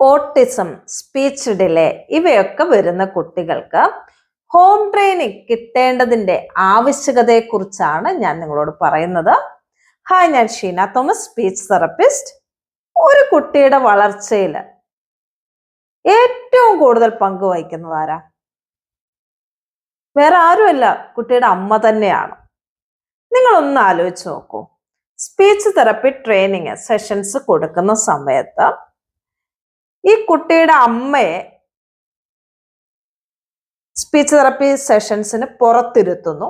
Autism speech delay ഇവയൊക്കെ വരുന്ന കുട്ടികൾക്ക് ഹോം ട്രെയിനിങ് കിട്ടേണ്ടതിന്റെ ആവശ്യകതയെക്കുറിച്ചാണ് ഞാൻ നിങ്ങളോട് പറയുന്നത്. ഹായ് ഞാൻ ഷീന തോമസ് സ്പീച്ച് തെറപ്പിസ്റ്റ് ഒരു കുട്ടിയുടെ വളർച്ചയിൽ ഏറ്റവും കൂടുതൽ പങ്ക് വഹിക്കുന്നത് ആരാ? വേറെ ആരുമല്ല കുട്ടിയുടെ അമ്മ തന്നെയാണ്. നിങ്ങളൊന്ന് ആലോചിച്ച് നോക്കൂ. സ്പീച്ച് തെറപ്പി ട്രെയിനിങ് സെഷൻസ് കൊടുക്കുന്ന സമയത്ത് ഈ കുട്ടിയുടെ അമ്മയെ സ്പീച്ച് തെറപ്പി സെഷൻസിന് പുറത്തിരുത്തുന്നു.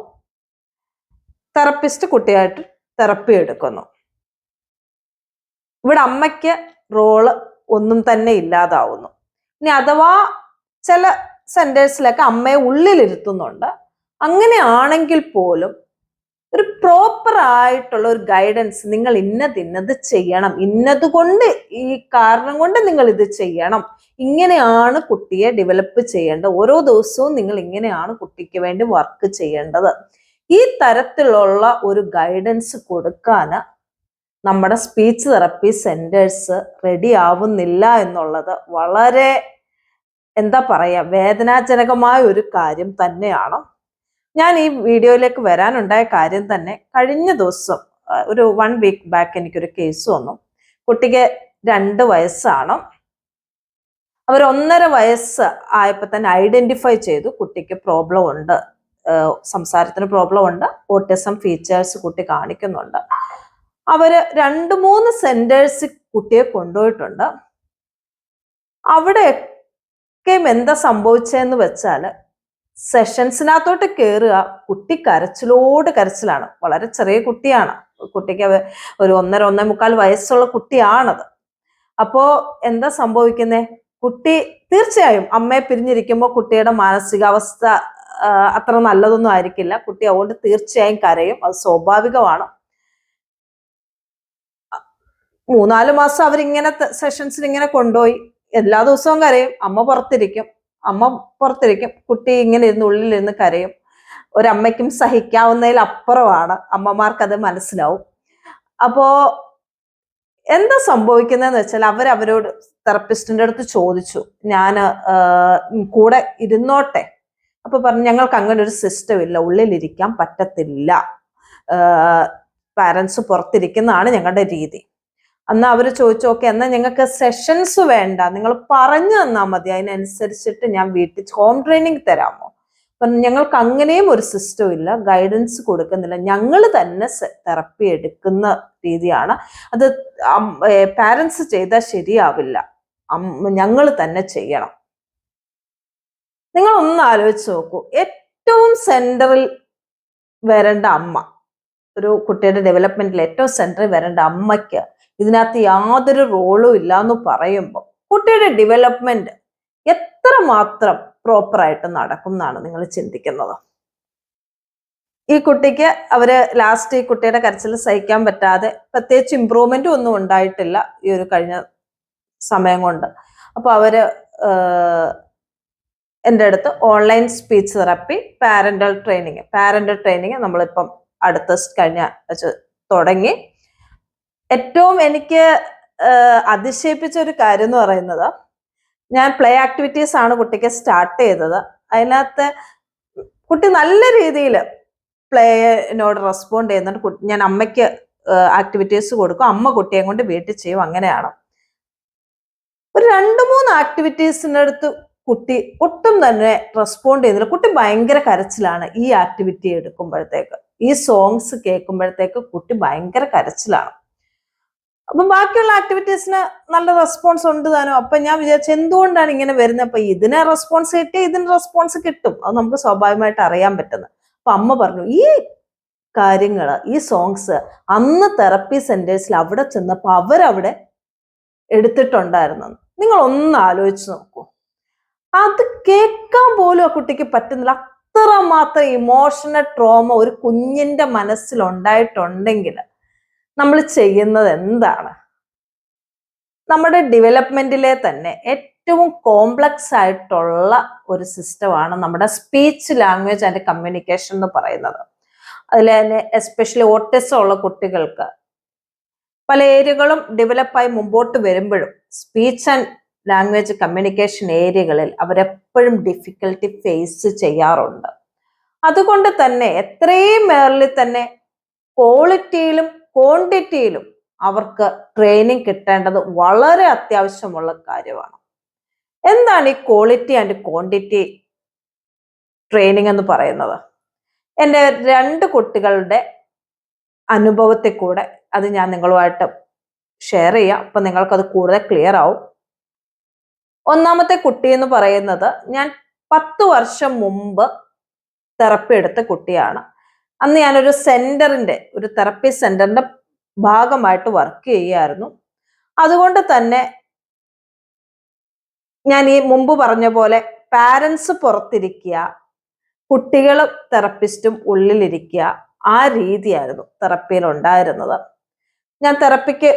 തെറപ്പിസ്റ്റ് കുട്ടിയായിട്ട് തെറപ്പി എടുക്കുന്നു. ഇവിടെ അമ്മയ്ക്ക് റോൾ ഒന്നും തന്നെ ഇല്ലാതാവുന്നു. ഇനി അഥവാ ചില സെന്റേഴ്സിലൊക്കെ അമ്മയെ ഉള്ളിലിരുത്തുന്നുണ്ട്. അങ്ങനെയാണെങ്കിൽ പോലും ഒരു പ്രോപ്പർ ആയിട്ടുള്ള ഒരു ഗൈഡൻസ് നിങ്ങൾ ഇന്നത് ഇന്നത് ചെയ്യണം. ഇന്നത് കൊണ്ട് ഈ കാരണം കൊണ്ട് നിങ്ങൾ ഇത് ചെയ്യണം. ഇങ്ങനെയാണ് കുട്ടിയെ ഡെവലപ്പ് ചെയ്യേണ്ടത്. ഓരോ ദിവസവും നിങ്ങൾ ഇങ്ങനെയാണ് കുട്ടിക്ക് വേണ്ടി വർക്ക് ചെയ്യേണ്ടത്. ഈ തരത്തിലുള്ള ഒരു ഗൈഡൻസ് കൊടുക്കാൻ നമ്മുടെ സ്പീച്ച് തെറപ്പി സെന്റേഴ്സ് റെഡി ആവുന്നില്ല എന്നുള്ളത് വളരെ എന്താ പറയുക വേദനാജനകമായ ഒരു കാര്യം തന്നെയാണ്. ഞാൻ ഈ വീഡിയോയിലേക്ക് വരാനുണ്ടായ കാര്യം തന്നെ കഴിഞ്ഞ ദിവസം ഒരു വൺ വീക്ക് ബാക്ക് എനിക്കൊരു കേസ് വന്നു. കുട്ടിക്ക് രണ്ട് വയസ്സാണ്. അവർ ഒന്നര വയസ്സ് ആയപ്പോൾ തന്നെ ഐഡന്റിഫൈ ചെയ്തു കുട്ടിക്ക് പ്രോബ്ലം ഉണ്ട്. സംസാരത്തിന് പ്രോബ്ലം ഉണ്ട്. ഓട്ടിസം ഫീച്ചേഴ്സ് കുട്ടി കാണിക്കുന്നുണ്ട്. അവർ രണ്ട് മൂന്ന് സെന്റേഴ്സ് കുട്ടിയെ കൊണ്ടുപോയിട്ടുണ്ട്. അവിടെയൊക്കെ എന്താ സംഭവിച്ചതെന്ന് വെച്ചാൽ സെഷൻസിനകത്തോട്ട് കയറുക കുട്ടി കരച്ചിലോട് കരച്ചിലാണ്. വളരെ ചെറിയ കുട്ടിയാണ്. കുട്ടിക്ക് ഒരു ഒന്നര ഒന്നേ മുക്കാൽ വയസ്സുള്ള കുട്ടിയാണത്. അപ്പോ എന്താ സംഭവിക്കുന്നത് കുട്ടി തീർച്ചയായും അമ്മയെ പിരിഞ്ഞിരിക്കുമ്പോൾ കുട്ടിയുടെ മാനസികാവസ്ഥ അത്ര നല്ലതൊന്നും ആയിരിക്കില്ല. കുട്ടി അതുകൊണ്ട് തീർച്ചയായും കരയും. അത് സ്വാഭാവികമാണ്. മൂന്നാൽ മാസം അവരിങ്ങനെ സെഷൻസിൽ ഇങ്ങനെ കൊണ്ടുപോയി. എല്ലാ ദിവസവും കരയും. അമ്മ പുറത്തിരിക്കും. അമ്മ പുറത്തിരിക്കും. കുട്ടി ഇങ്ങനെ ഇരുന്ന് ഉള്ളിലിരുന്ന് കരയും. ഒരമ്മയ്ക്കും സഹിക്കാവുന്നതിൽ അപ്പുറമാണ്. അമ്മമാർക്ക് അത് മനസ്സിലാവും. അപ്പോ എന്താ സംഭവിക്കുന്നതെന്ന് വെച്ചാൽ അവർ അവരോട് തെറപ്പിസ്റ്റിന്റെ അടുത്ത് ചോദിച്ചു. ഞാൻ കൂടെ ഇരുന്നോട്ടെ. അപ്പൊ പറഞ്ഞു ഞങ്ങൾക്ക് അങ്ങനെ ഒരു സിസ്റ്റം ഇല്ല. ഉള്ളിലിരിക്കാൻ പറ്റത്തില്ല. പാരൻസ് പുറത്തിരിക്കുന്നതാണ് ഞങ്ങളുടെ രീതി. അന്ന് അവർ ചോദിച്ചു ഓക്കെ എന്നാൽ ഞങ്ങൾക്ക് സെഷൻസ് വേണ്ട. നിങ്ങൾ പറഞ്ഞു തന്നാൽ മതി. അതിനനുസരിച്ചിട്ട് ഞാൻ വീട്ടിൽ ഹോം ട്രെയിനിങ് തരാമോ? പറഞ്ഞു ഞങ്ങൾക്ക് അങ്ങനെയും ഒരു സിസ്റ്റം ഇല്ല. ഗൈഡൻസ് കൊടുക്കുന്നില്ല. ഞങ്ങൾ തന്നെ തെറപ്പി എടുക്കുന്ന രീതിയാണ്. അത് പാരൻസ് ചെയ്താൽ ശരിയാവില്ല. ഞങ്ങൾ തന്നെ ചെയ്യണം. നിങ്ങൾ ഒന്ന് ആലോചിച്ച് നോക്കൂ. ഏറ്റവും സെന്ററിൽ വരേണ്ട അമ്മ ഒരു കുട്ടിയുടെ ഡെവലപ്മെന്റിൽ ഏറ്റവും സെന്ററിൽ വരേണ്ട അമ്മയ്ക്ക് ഇതിനകത്ത് യാതൊരു റോളും ഇല്ല എന്ന് പറയുമ്പോൾ കുട്ടിയുടെ ഡെവലപ്മെന്റ് എത്ര മാത്രം പ്രോപ്പറായിട്ട് നടക്കും എന്നാണ് നിങ്ങൾ ചിന്തിക്കുന്നത്. ഈ കുട്ടിക്ക് അവർ ലാസ്റ്റ് ഈ കുട്ടിയുടെ കരച്ചിൽ സഹിക്കാൻ പറ്റാതെ പ്രത്യേകിച്ച് ഇമ്പ്രൂവ്മെന്റ് ഒന്നും ഉണ്ടായിട്ടില്ല ഈ ഒരു കഴിഞ്ഞ സമയം കൊണ്ട്. അപ്പൊ അവർ എന്റെ അടുത്ത് online speech therapy parental training parental training നമ്മളിപ്പം അടുത്ത കഴിഞ്ഞ തുടങ്ങി. ഏറ്റവും എനിക്ക് അതിശയിപ്പിച്ച ഒരു കാര്യം എന്ന് പറയുന്നത് ഞാൻ പ്ലേ ആക്ടിവിറ്റീസ് ആണ് കുട്ടിക്ക് സ്റ്റാർട്ട് ചെയ്തത്. അതിനകത്ത് കുട്ടി നല്ല രീതിയിൽ പ്ലേനോട് റെസ്പോണ്ട് ചെയ്യുന്നുണ്ട്. ഞാൻ അമ്മയ്ക്ക് ആക്ടിവിറ്റീസ് കൊടുക്കും. അമ്മ കുട്ടിയെ കൊണ്ട് വീട്ടിൽ ചെയ്യും. അങ്ങനെയാണ്. ഒരു രണ്ട് മൂന്ന് ആക്ടിവിറ്റീസിന്റെ അടുത്ത് കുട്ടി ഒട്ടും തന്നെ റെസ്പോണ്ട് ചെയ്യുന്നില്ല. കുട്ടി ഭയങ്കര കരച്ചിലാണ് ഈ ആക്ടിവിറ്റി എടുക്കുമ്പോഴത്തേക്ക്. ഈ സോങ്സ് കേൾക്കുമ്പോഴത്തേക്ക് കുട്ടി ഭയങ്കര കരച്ചിലാണ്. അപ്പം ബാക്കിയുള്ള ആക്ടിവിറ്റീസിന് നല്ല റെസ്പോൺസ് ഉണ്ട് താനും. അപ്പൊ ഞാൻ വിചാരിച്ചു എന്തുകൊണ്ടാണ് ഇങ്ങനെ വരുന്നത് അപ്പൊ ഇതിനെ റെസ്പോൺസ് കിട്ടിയ ഇതിന് റെസ്പോൺസ് കിട്ടും. അത് നമുക്ക് സ്വാഭാവികമായിട്ട് അറിയാൻ പറ്റുന്നത് അപ്പൊ അമ്മ പറഞ്ഞു ഈ കാര്യങ്ങൾ ഈ സോങ്സ് അന്ന് തെറപ്പി സെന്റേഴ്സിൽ അവിടെ ചെന്നപ്പോൾ അവരവിടെ എടുത്തിട്ടുണ്ടായിരുന്നു. നിങ്ങൾ ഒന്ന് ആലോചിച്ച് നോക്കൂ. അത് കേൾക്കാൻ പോലും ആ കുട്ടിക്ക് പറ്റുന്നില്ല. അത്രമാത്രം ഇമോഷണൽ ട്രോമ ഒരു കുഞ്ഞിന്റെ മനസ്സിൽ ഉണ്ടായിട്ടുണ്ടെങ്കിൽ നമ്മൾ ചെയ്യുന്നത് എന്താണ്? നമ്മുടെ ഡെവലപ്മെന്റിലെ തന്നെ ഏറ്റവും കോംപ്ലക്സ് ആയിട്ടുള്ള ഒരു സിസ്റ്റമാണ് നമ്മുടെ സ്പീച്ച് ലാംഗ്വേജ് ആൻഡ് കമ്മ്യൂണിക്കേഷൻ എന്ന് പറയുന്നത്. അതിൽ തന്നെ എസ്പെഷ്യലി ഓട്ടിസം ഉള്ള കുട്ടികൾക്ക് പല ഏരിയകളും ഡെവലപ്പായി മുമ്പോട്ട് വരുമ്പോഴും സ്പീച്ച് ആൻഡ് ലാംഗ്വേജ് കമ്മ്യൂണിക്കേഷൻ ഏരിയകളിൽ അവരെപ്പോഴും ഡിഫിക്കൽട്ടി ഫേസ് ചെയ്യാറുണ്ട്. അതുകൊണ്ട് തന്നെ എത്രയും മേറിൽ തന്നെ ക്വാളിറ്റിയിലും ക്വാണ്ടിറ്റിയിലും അവർക്ക് ട്രെയിനിങ് കിട്ടേണ്ടത് വളരെ അത്യാവശ്യമുള്ള കാര്യമാണ്. എന്താണ് ഈ ക്വാളിറ്റി ആൻഡ് ക്വാണ്ടിറ്റി ട്രെയിനിങ് എന്ന് പറയുന്നത്? എന്റെ രണ്ട് കുട്ടികളുടെ അനുഭവത്തിൽ കൂടെ അത് ഞാൻ നിങ്ങളുമായിട്ട് ഷെയർ ചെയ്യാം. അപ്പം നിങ്ങൾക്കത് കൂടുതൽ ക്ലിയർ ആവും. ഒന്നാമത്തെ കുട്ടി എന്ന് പറയുന്നത് ഞാൻ പത്ത് വർഷം മുമ്പ് തെറപ്പി എടുത്ത കുട്ടിയാണ്. അന്ന് ഞാനൊരു സെന്ററിന്റെ ഒരു തെറപ്പി സെന്ററിന്റെ ഭാഗമായിട്ട് വർക്ക് ചെയ്യുമായിരുന്നു അതുകൊണ്ട് തന്നെ ഞാൻ ഈ മുമ്പ് പറഞ്ഞ പോലെ പാരൻസ് പുറത്തിരിക്കുക കുട്ടികൾ തെറപ്പിസ്റ്റും ഉള്ളിലിരിക്കുക ആ രീതിയായിരുന്നു തെറപ്പിയിൽ ഉണ്ടായിരുന്നത്. ഞാൻ തെറപ്പിക്ക്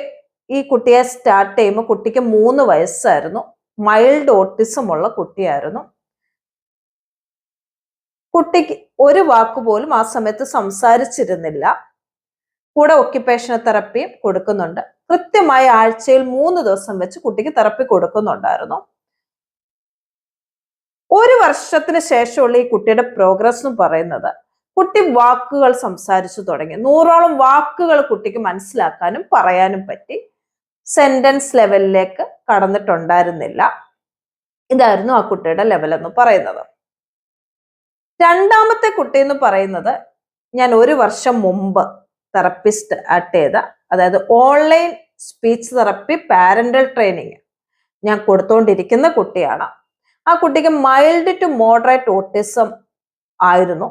ഈ കുട്ടിയെ സ്റ്റാർട്ട് ചെയ്യുമ്പോൾ കുട്ടിക്ക് മൂന്ന് വയസ്സായിരുന്നു. മൈൽഡ് ഓട്ടിസം ഉള്ള കുട്ടിയായിരുന്നു. കുട്ടിക്ക് ഒരു വാക്കുപോലും ആ സമയത്ത് സംസാരിച്ചിരുന്നില്ല. കൂടെ ഒക്യുപ്പേഷണൽ തെറപ്പിയും കൊടുക്കുന്നുണ്ട്. കൃത്യമായി ആഴ്ചയിൽ മൂന്ന് ദിവസം വെച്ച് കുട്ടിക്ക് തെറപ്പി കൊടുക്കുന്നുണ്ടായിരുന്നു. ഒരു വർഷത്തിന് ശേഷമുള്ള ഈ കുട്ടിയുടെ പ്രോഗ്രസ് എന്ന് പറയുന്നത് കുട്ടി വാക്കുകൾ സംസാരിച്ചു തുടങ്ങി. നൂറോളം വാക്കുകൾ കുട്ടിക്ക് മനസ്സിലാക്കാനും പറയാനും പറ്റി. സെന്റൻസ് ലെവലിലേക്ക് കടന്നിട്ടുണ്ടായിരുന്നില്ല. ഇതായിരുന്നു ആ കുട്ടിയുടെ ലെവൽ എന്ന് പറയുന്നത്. രണ്ടാമത്തെ കുട്ടി എന്ന് പറയുന്നത് ഞാൻ ഒരു വർഷം മുമ്പ് തെറപ്പിസ്റ്റ് അറ്റ് ചെയ്ത അതായത് online speech therapy parental training ഞാൻ കൊടുത്തുകൊണ്ടിരിക്കുന്ന കുട്ടിയാണ്. ആ കുട്ടിക്ക് മൈൽഡ് ടു മോഡറേറ്റ് ഓട്ടിസം ആയിരുന്നു.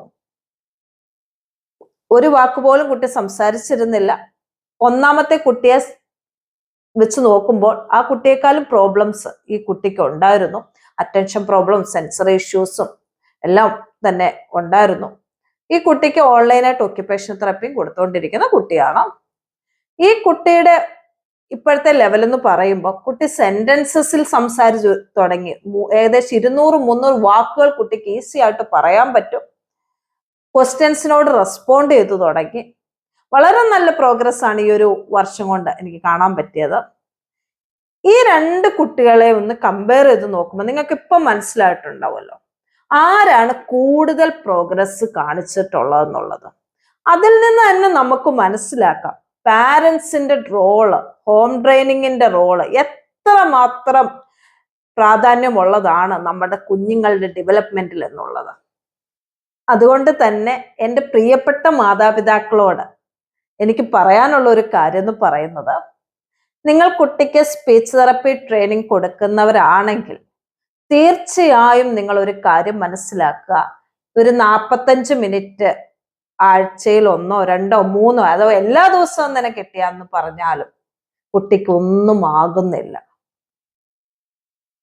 ഒരു വാക്ക് പോലും കുട്ടി സംസാരിച്ചിരുന്നില്ല. ഒന്നാമത്തെ കുട്ടിയെ വെച്ച് നോക്കുമ്പോൾ ആ കുട്ടിയെക്കാളും പ്രോബ്ലംസ് ഈ കുട്ടിക്ക് ഉണ്ടായിരുന്നു. അറ്റൻഷൻ പ്രോബ്ലം സെൻസറി ഇഷ്യൂസും എല്ലാം തന്നെ ഉണ്ടായിരുന്നു. ഈ കുട്ടിക്ക് ഓൺലൈനായിട്ട് ഒക്യുപ്പേഷൻ തെറപ്പിയും കൊടുത്തുകൊണ്ടിരിക്കുന്ന കുട്ടിയാണ്. ഈ കുട്ടിയുടെ ഇപ്പോഴത്തെ ലെവൽ എന്ന് പറയുമ്പോൾ കുട്ടി സെന്റൻസസിൽ സംസാരിച്ചു തുടങ്ങി. ഏകദേശം ഇരുന്നൂറ് മുന്നൂറ് വാക്കുകൾ കുട്ടിക്ക് ഈസി ആയിട്ട് പറയാൻ പറ്റും. ക്വസ്റ്റ്യൻസിനോട് റെസ്പോണ്ട് ചെയ്തു തുടങ്ങി. വളരെ നല്ല പ്രോഗ്രസ് ആണ് ഈ ഒരു വർഷം കൊണ്ട് എനിക്ക് കാണാൻ പറ്റിയത്. ഈ രണ്ട് കുട്ടികളെ ഒന്ന് കമ്പയർ ചെയ്ത് നോക്കുമ്പോൾ നിങ്ങൾക്ക് ഇപ്പം മനസ്സിലായിട്ടുണ്ടാവുമല്ലോ. ആരാണ് കൂടുതൽ പ്രോഗ്രസ് കാണിച്ചിട്ടുള്ളതെന്നുള്ളത്? അതിൽ നിന്ന് തന്നെ നമുക്ക് മനസ്സിലാക്കാം. പാരൻസിന്റെ റോൾ ഹോം ട്രെയിനിങ്ങിന്റെ റോൾ എത്ര മാത്രം പ്രാധാന്യമുള്ളതാണ് നമ്മുടെ കുഞ്ഞുങ്ങളുടെ ഡെവലപ്മെന്റിൽ എന്നുള്ളത്. അതുകൊണ്ട് തന്നെ എന്റെ പ്രിയപ്പെട്ട മാതാപിതാക്കളോട് എനിക്ക് പറയാനുള്ള ഒരു കാര്യം എന്ന് പറയുന്നത് നിങ്ങൾ കുട്ടിക്ക് സ്പീച്ച് തെറപ്പി ട്രെയിനിങ് കൊടുക്കുന്നവരാണെങ്കിൽ തീർച്ചയായും നിങ്ങൾ ഒരു കാര്യം മനസ്സിലാക്കുക. ഒരു നാൽപ്പത്തഞ്ച് മിനിറ്റ് ആഴ്ചയിൽ ഒന്നോ രണ്ടോ മൂന്നോ അതോ എല്ലാ ദിവസവും തന്നെ കിട്ടിയാന്ന് പറഞ്ഞാലും കുട്ടിക്ക് ഒന്നും ആകുന്നില്ല.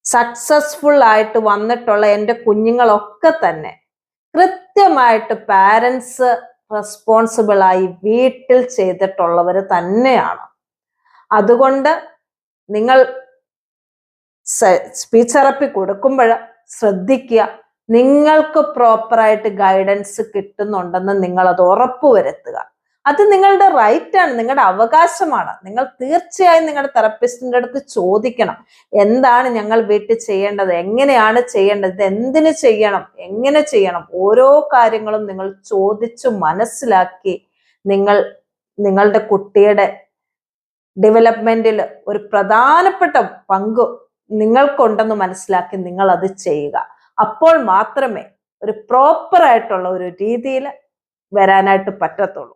സക്സസ്ഫുൾ ആയിട്ട് വന്നിട്ടുള്ള എന്റെ കുഞ്ഞുങ്ങളൊക്കെ തന്നെ കൃത്യമായിട്ട് പാരൻസ് റെസ്പോൺസിബിൾ ആയി വീട്ടിൽ ചെയ്തിട്ടുള്ളവർ തന്നെയാണ്. അതുകൊണ്ട് നിങ്ങൾ സ്പീച്ച് തെറപ്പി കൊടുക്കുമ്പോൾ ശ്രദ്ധിക്കുക. നിങ്ങൾക്ക് പ്രോപ്പറായിട്ട് ഗൈഡൻസ് കിട്ടുന്നുണ്ടെന്ന് നിങ്ങൾ അത് ഉറപ്പുവരുത്തുക. അത് നിങ്ങളുടെ റൈറ്റ് ആണ് നിങ്ങളുടെ അവകാശമാണ്. നിങ്ങൾ തീർച്ചയായും നിങ്ങളുടെ തെറപ്പിസ്റ്റിന്റെ അടുത്ത് ചോദിക്കണം. എന്താണ് ഞങ്ങൾ വീട്ടിൽ ചെയ്യേണ്ടത്? എങ്ങനെയാണ് ചെയ്യേണ്ടത്? ഇത് എന്തിനു ചെയ്യണം? എങ്ങനെ ചെയ്യണം? ഓരോ കാര്യങ്ങളും നിങ്ങൾ ചോദിച്ചു മനസ്സിലാക്കി നിങ്ങൾ നിങ്ങളുടെ കുട്ടിയുടെ ഡെവലപ്മെന്റിൽ ഒരു പ്രധാനപ്പെട്ട പങ്ക് നിങ്ങൾക്കുണ്ടെന്ന് മനസ്സിലാക്കി നിങ്ങൾ അത് ചെയ്യുക. അപ്പോൾ മാത്രമേ ഒരു പ്രോപ്പറായിട്ടുള്ള ഒരു രീതിയിൽ വരാനായിട്ട് പറ്റത്തുള്ളൂ.